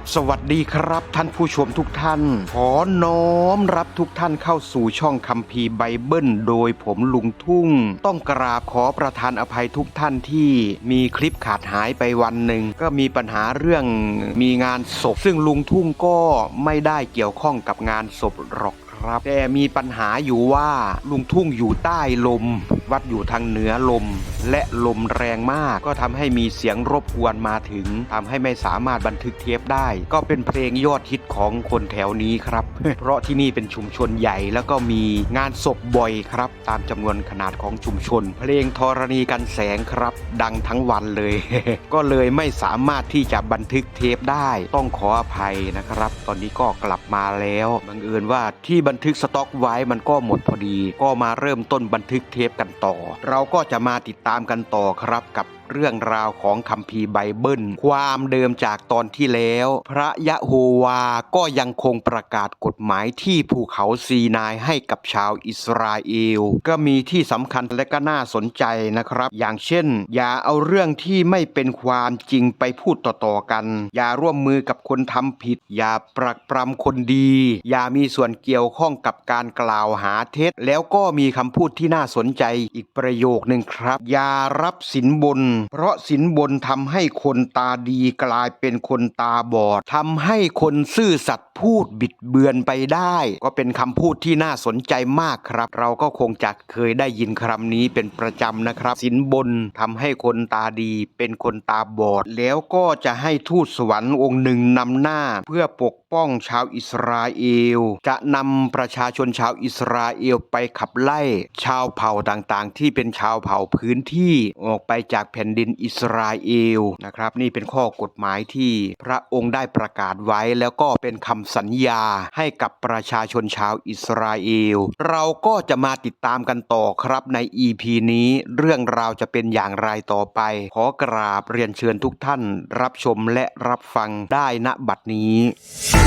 กราบสวัสดีครับ ท่านผู้ชมทุกท่าน ขอน้อมรับทุกท่านเข้าสู่ช่องคัมภีร์ไบเบิล โดยผมลุงทุ่ง ต้องกราบขอประทานอภัยทุกท่านที่มีคลิปขาดหายไปวันหนึ่ง ก็มีปัญหาเรื่องมีงานศพ ซึ่งลุงทุ่งก็ไม่ได้เกี่ยวข้องกับงานศพหรอกครับ แต่มีปัญหาอยู่ว่าลุงทุ่งอยู่ใต้ลม วัดอยู่ทางเหนือลม และลมแรงมาก ก็ทำให้มีเสียงรบกวนมาถึงทำให้ไม่สามารถบันทึกเทปได้ ก็เป็นเพลงยอดฮิตของคนแถวนี้ครับ เพราะที่นี่เป็นชุมชนใหญ่แล้วก็มีงานศพบ่อยครับ ตามจำนวนขนาดของชุมชน เพลงธรณีกันแสงครับ ดังทั้งวันเลย ก็เลยไม่สามารถที่จะบันทึกเทปได้ต้องขออภัยนะครับ ตอนนี้ก็กลับมาแล้วบังเอิญว่าที่บันทึกสต็อกไว้มันก็หมดพอดี ก็มาเริ่มต้นบันทึกเทปกันต่อ เราก็จะมาติดตามกันต่อครับกับ เรื่องราวของคัมภีร์ไบเบิล ความเดิมจากตอนที่แล้ว พระยะโฮวาก็ยังคงประกาศกฎหมายที่ภูเขาซีนายให้กับชาวอิสราเอล ก็มีที่สำคัญและก็น่าสนใจนะครับ อย่างเช่น อย่าเอาเรื่องที่ไม่เป็นความจริงไปพูดต่อๆกัน อย่าร่วมมือกับคนทำผิด อย่าปรักปรำคนดี อย่ามีส่วนเกี่ยวข้องกับการกล่าวหาเท็จ แล้วก็มีคำพูดที่น่าสนใจอีกประโยคนึงครับ อย่ารับสินบนเพราะสินบนทำให้คนตาดีกลายเป็นคนตาบอดทำให้คนซื่อสัตย์พูดบิดเบือนไปได้ ก็เป็นคำพูดที่น่าสนใจมากครับ เราก็คงจะเคยได้ยินคำนี้เป็นประจำนะครับ สินบนทำให้คนตาดีเป็นคนตาบอด แล้วก็จะให้ทูตสวรรค์องค์หนึ่งนำหน้าเพื่อปก ป้องชาวอิสราเอล จะนำประชาชนชาวอิสราเอลไปขับไล่ ชาวเผ่าต่างๆ ที่เป็นชาวเผ่าพื้นที่ออกไปจากแผ่นดินอิสราเอลนะครับนี่เป็นข้อกฎหมายที่พระองค์ได้ประกาศไว้ แล้วก็เป็นคำสัญญาให้กับประชาชนชาวอิสราเอล เราก็จะมาติดตามกันต่อครับใน EP นี้เรื่องราวจะเป็นอย่างไรต่อไป ขอกราบเรียนเชิญทุกท่านรับชมและรับฟังได้ณบัดนี้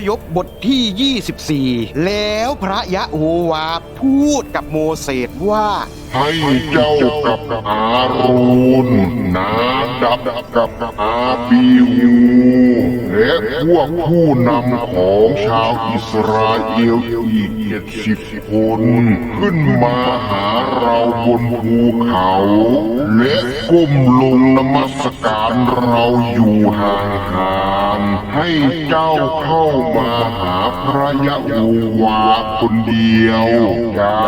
พยพบทที่ 24 แล้วพระยะโฮวาพูดกับโมเสสว่า ให้เจ้ากับอารูนนาดับกับอาบิวและพวกผู้นำของชาวอิสราเอลอีก เจ็ดสิบคนขึ้นมาหาเราบนภูเขา และก้มลงนมัสการเราอยู่ห่างๆให้เจ้าเข้ามาหาพระยะโอวาคนเดียวอย่า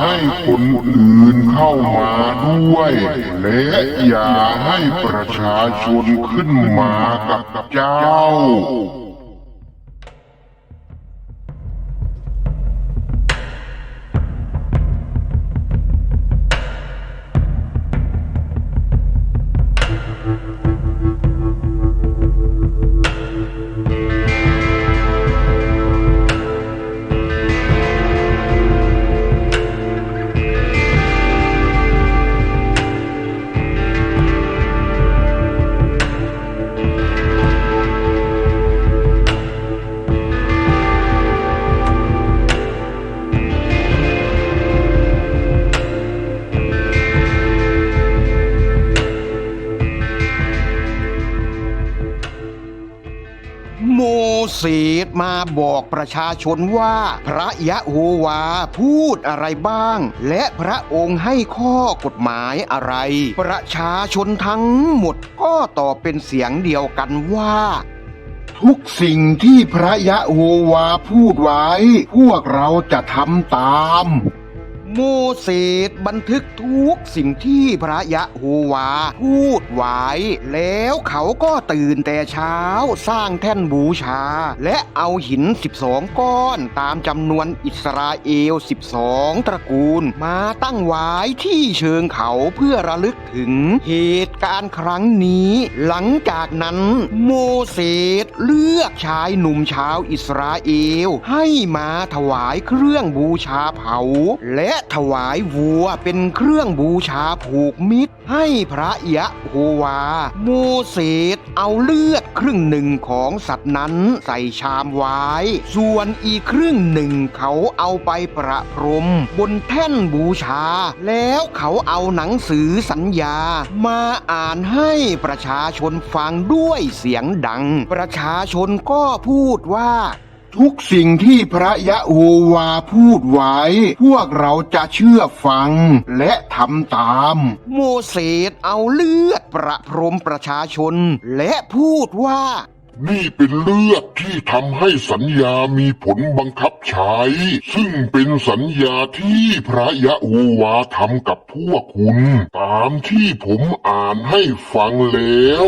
ให้คนอื่นเข้ามาด้วย และอย่าให้ประชาชนขึ้นมากับเจ้า โมเสสมาบอกประชาชนว่า พระยะโฮวาพูดอะไรบ้าง และพระองค์ให้ข้อกฎหมายอะไร ประชาชนทั้งหมดก็ตอบเป็นเสียงเดียวกันว่าทุกสิ่งที่พระยะโฮวาพูดไว้ พวกเราจะทำตาม มโมเสสบันทึกทุกสิ่งที่พระยะโฮวา พูดไว้ แล้วเขาก็ตื่นแต่เช้าสร้างแท่นบูชา และเอาหิน 12 ก้อนตามจำนวนอิสราเอล 12 ตระกูล มาตั้งไว้ที่เชิงเขาเพื่อระลึกถึงเหตุการณ์ครั้งนี้ หลังจากนั้นโมเสสเลือกชายหนุ่มชาวอิสราเอล ให้มาถวายเครื่องบูชาเผา และถวายวัวเป็นเครื่องบูชาผูกมิตร ให้พระยะโฮวา โมเสสเอาเลือดครึ่งหนึ่งของสัตว์นั้นใส่ชามไว้ ส่วนอีกครึ่งหนึ่งเขาเอาไปประพรม บนแท่นบูชา แล้วเขาเอาหนังสือสัญญา มาอ่านให้ประชาชนฟังด้วยเสียงดัง ประชาชนก็พูดว่า ทุกสิ่งที่พระยะโฮวาพูดไว้ พวกเราจะเชื่อฟังและทำตาม โมเสสเอาเลือดประพรมประชาชน และพูดว่า นี่เป็นเลือดที่ทำให้สัญญามีผลบังคับใช้ ซึ่งเป็นสัญญาที่พระยะโฮวาทำกับพวกคุณ ตามที่ผมอ่านให้ฟังแล้ว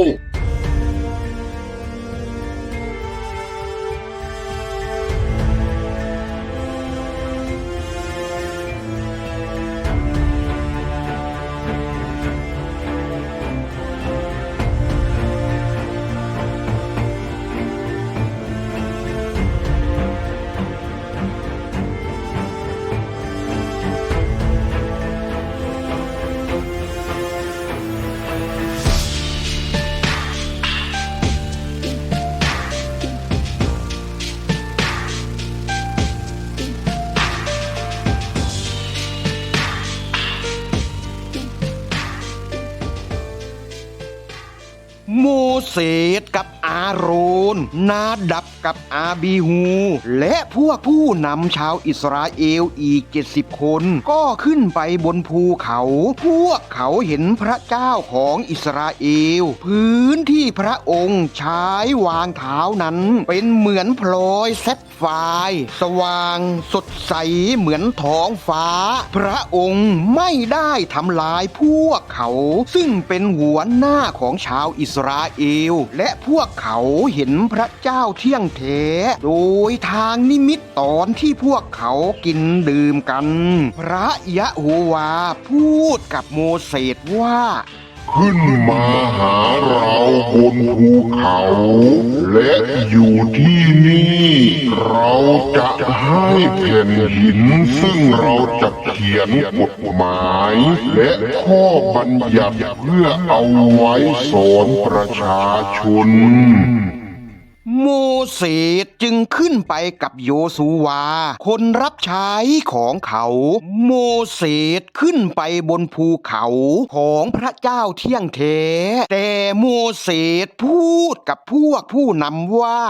See. โรน นาดับกับอาบีฮู และพวกผู้นำชาวอิสราเอลอีกเจ็ดสิบคน ก็ขึ้นไปบนภูเขา พวกเขาเห็นพระเจ้าของอิสราเอล พื้นที่พระองค์ใช้วางเท้านั้น เป็นเหมือนพลอยแซฟไฟร์สว่างสดใสเหมือนท้องฟ้า พระองค์ไม่ได้ทำลายพวกเขา ซึ่งเป็นหัวหน้าของชาวอิสราเอล และพวกเขาเห็นพระเจ้าเที่ยงแท้โดยทางนิมิตตอนที่พวกเขากินดื่มกัน พระยะโฮวาพูดกับโมเสสว่า ขึ้นมาหาเราบนภูเขา และอยู่ที่นี่ เราจะให้แผ่นหิน ซึ่งเราจะเขียนกฎหมาย และข้อบัญญัติเพื่อเอาไว้สอนประชาชน โมเสสจึงขึ้นไปกับโยสูวา คนรับใช้ของเขา โมเสสขึ้นไปบนภูเขาของพระเจ้าเที่ยงเทแต่โมเสสพูดกับพวกผู้นำว่า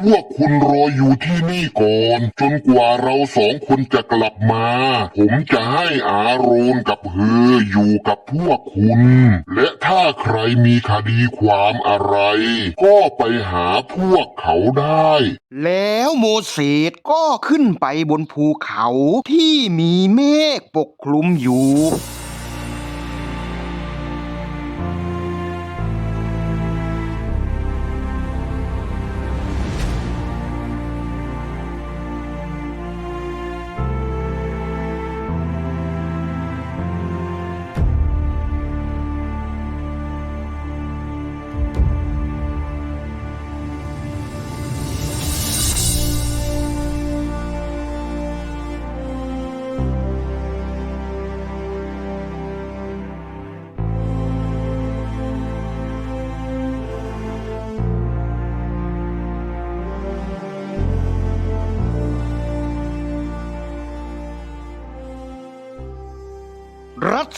พวกคุณรออยู่ที่นี่ก่อน จนกว่าเราสองคนจะกลับมา ผมจะให้อาโรนกับเฮออยู่กับพวกคุณ และถ้าใครมีคดีความอะไร ก็ไปหาพวกเขาได้ แล้วโมเสสก็ขึ้นไปบนภูเขาที่มีเมฆปกคลุมอยู่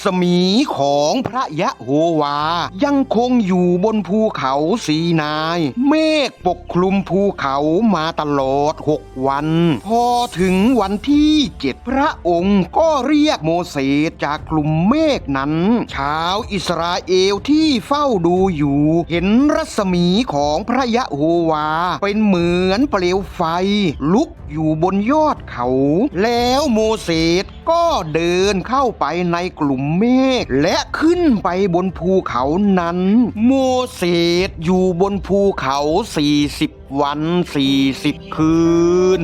ศมีของพระยะโฮวา ยังคงอยู่บนภูเขาสีนาย เมฆปกคลุมภูเขามาตลอดหกวัน พอถึงวันที่เจ็ดพระองค์ก็เรียกโมเสสจากกลุ่มเมฆนั้น ชาวอิสราเอลที่เฝ้าดูอยู่ เห็นรัศมีของพระยะโฮวา เป็นเหมือนเปลวไฟ ลุกอยู่บนยอดเขา แล้วโมเสส ก็เดินเข้าไปในกลุ่มเมฆและขึ้นไปบนภูเขานั้น โมเสสอยู่บนภูเขา 40 วัน 40 คืน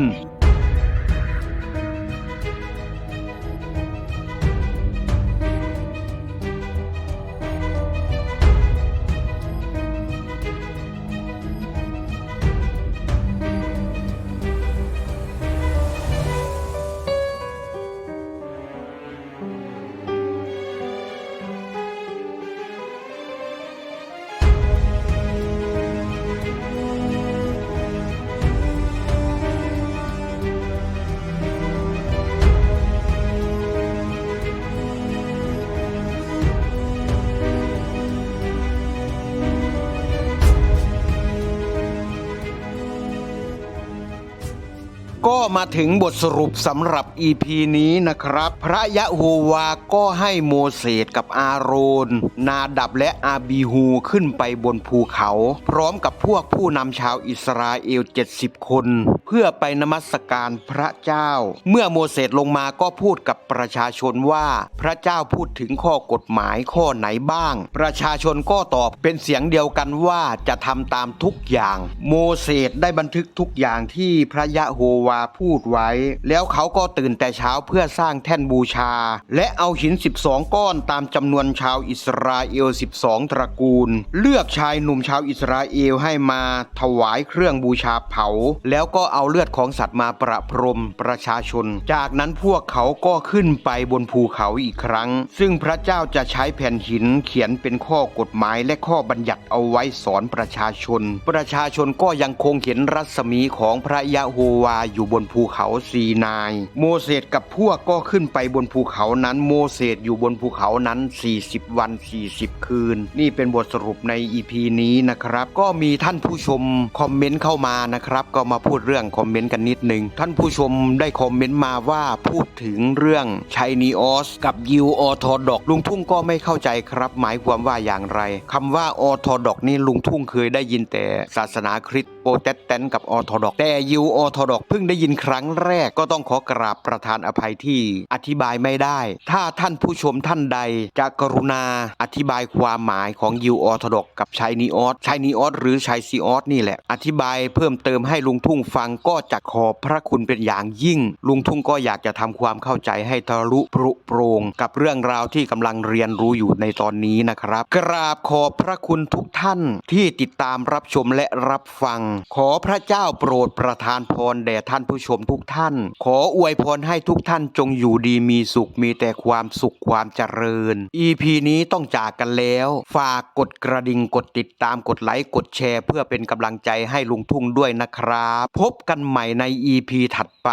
ก็มาถึงบทสรุปสำหรับ EP นี้นะครับ พระยะโฮวาก็ให้โมเสสกับอาโรน นาดับและอาบีฮูขึ้นไปบนภูเขา พร้อมกับพวกผู้นำชาวอิสราเอล 70 คน เพื่อไปนมัสการพระเจ้า เมื่อโมเสสลงมาก็พูดกับประชาชนว่า พระเจ้าพูดถึงข้อกฎหมายข้อไหนบ้าง ประชาชนก็ตอบเป็นเสียงเดียวกันว่าจะทำตามทุกอย่าง โมเสสได้บันทึกทุกอย่างที่พระยะโฮวาวาพูดไว้ แล้วเขาก็ตื่นแต่เช้าเพื่อสร้างแท่นบูชา และเอาหิน 12 ก้อนตามจำนวนชาวอิสราเอล 12 ตระกูล เลือกชายหนุ่มชาวอิสราเอลให้มาถวายเครื่องบูชาเผา แล้วก็เอาเลือดของสัตว์มาประพรมประชาชน จากนั้นพวกเขาก็ขึ้นไปบนภูเขาอีกครั้ง ซึ่งพระเจ้าจะใช้แผ่นหินเขียนเป็นข้อกฎหมายและข้อบัญญัติเอาไว้สอนประชาชน ประชาชนก็ยังคงเห็นรัศมีของพระยะโฮวาอยูู่่บนภูเขาซีนาย โมเสสกับพวกก็ขึ้นไปบนภูเขานั้น โมเสสอยู่บนภูเขานั้น 40 วัน 40 คืน นี่เป็นบทสรุปใน EP นี้นะครับ ก็มีท่านผู้ชมคอมเมนต์เข้ามานะครับ ก็มาพูดเรื่องคอมเมนต์กันนิดนึง ท่านผู้ชมได้คอมเมนต์มาว่าพูดถึงเรื่องชัยนีออสกับยิวออทอดอกลุงทุ่งก็ไม่เข้าใจครับ หมายความว่าอย่างไรคำว่าออทอดอกนี่ลุงทุ่งเคยได้ยินแต่ศาสนาคริสต์โปรเตสแตนต์กับออทอดอกแต่ยิวออทอดอกเพิ่งได้ยินครั้งแรกก็ต้องขอกราบประธานอภัยที่อธิบายไม่ได้ ถ้าท่านผู้ชมท่านใด จะกรุณาอธิบายความหมายของยิวออทอดอกกับชัยนีออสชัยนีออสหรือชัยซีออสนี่แหละ อธิบายเพิ่มเติมให้ลุงทุ่งฟังก็จะขอบพระคุณเป็นอย่างยิ่ง ลุงทุ่งก็อยากจะทำความเข้าใจให้ทะลุปรุโปรงกับเรื่องราวที่กำลังเรียนรู้อยู่ในตอนนี้นะครับ กราบขอบพระคุณทุกท่านที่ติดตามรับชมและรับฟัง ขอพระเจ้าโปรดประทานพรแด่ท่านผู้ชมทุกท่าน ขออวยพรให้ทุกท่านจงอยู่ดีมีสุขมีแต่ความสุขความเจริญ EP นี้ต้องจากกันแล้ว ฝากกดกระดิ่งกดติดตามกดไลค์กดแชร์ เพื่อเป็นกำลังใจให้ลุงทุ่งด้วยนะครับ พบกันใหม่ใน EP ถัดไป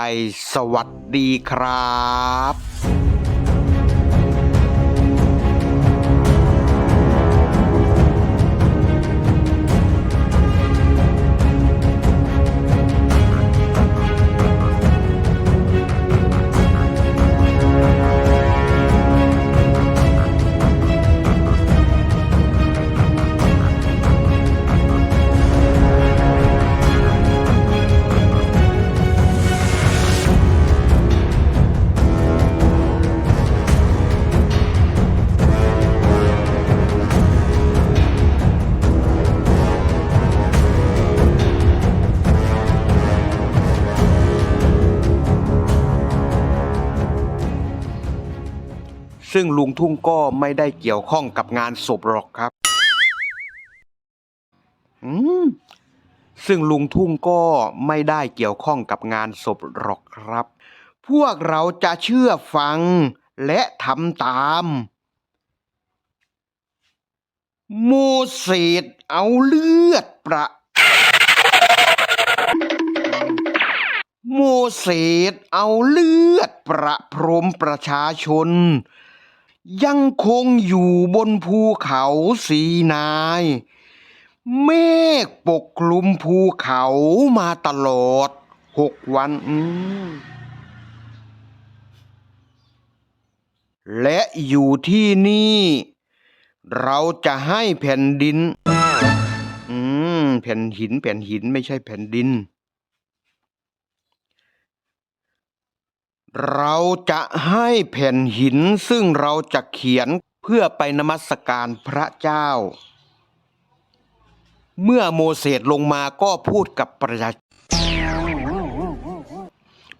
สวัสดีครับ ซึ่งลุงทุ่งก็ไม่ได้เกี่ยวข้องกับงานศพหรอกครับ อืมซึ่งลุงทุ่งก็ไม่ได้เกี่ยวข้องกับงานศพหรอกครับ พวกเราจะเชื่อฟังและทำตาม โมเสสเอาเลือดประโมเสสเอาเลือดประพรมประชาชน ยังคงอยู่บนภูเขาสีนาย เมฆปกคลุมภูเขามาตลอดหกวันและอยู่ที่นี่ เราจะให้แผ่นดิน อืม แผ่นหิน แผ่นหินไม่ใช่แผ่นดิน เราจะให้แผ่นหินซึ่งเราจะเขียนเพื่อไปนมัสการพระเจ้า เมื่อโมเสสลงมาก็พูดกับประชา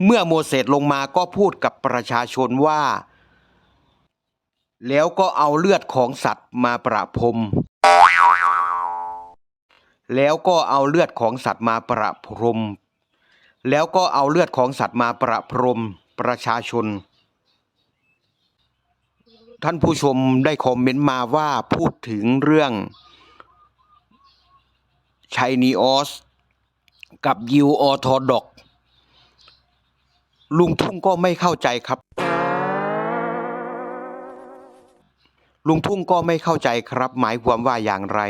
เมื่อโมเสสลงมาก็พูดกับประชาชนว่า แล้วก็เอาเลือดของสัตว์มาประพรม แล้วก็เอาเลือดของสัตว์มาประพรม แล้วก็เอาเลือดของสัตว์มาประพรม ประชาชน ท่านผู้ชมได้คอมเมนต์มาว่าพูดถึงเรื่องชัยนีออสกับยิวออทอดอก ลุงทุ่งก็ไม่เข้าใจครับ ลุงทุ่งก็ไม่เข้าใจครับ หมายความว่าอย่างไร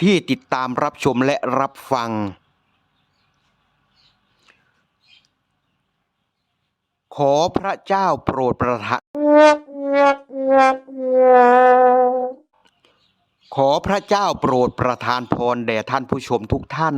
ที่ติดตามรับชมและรับฟัง ขอพระเจ้าโปรดประทานขอพระเจ้าโปรดประทานพรแด่ท่านผู้ชมทุกท่าน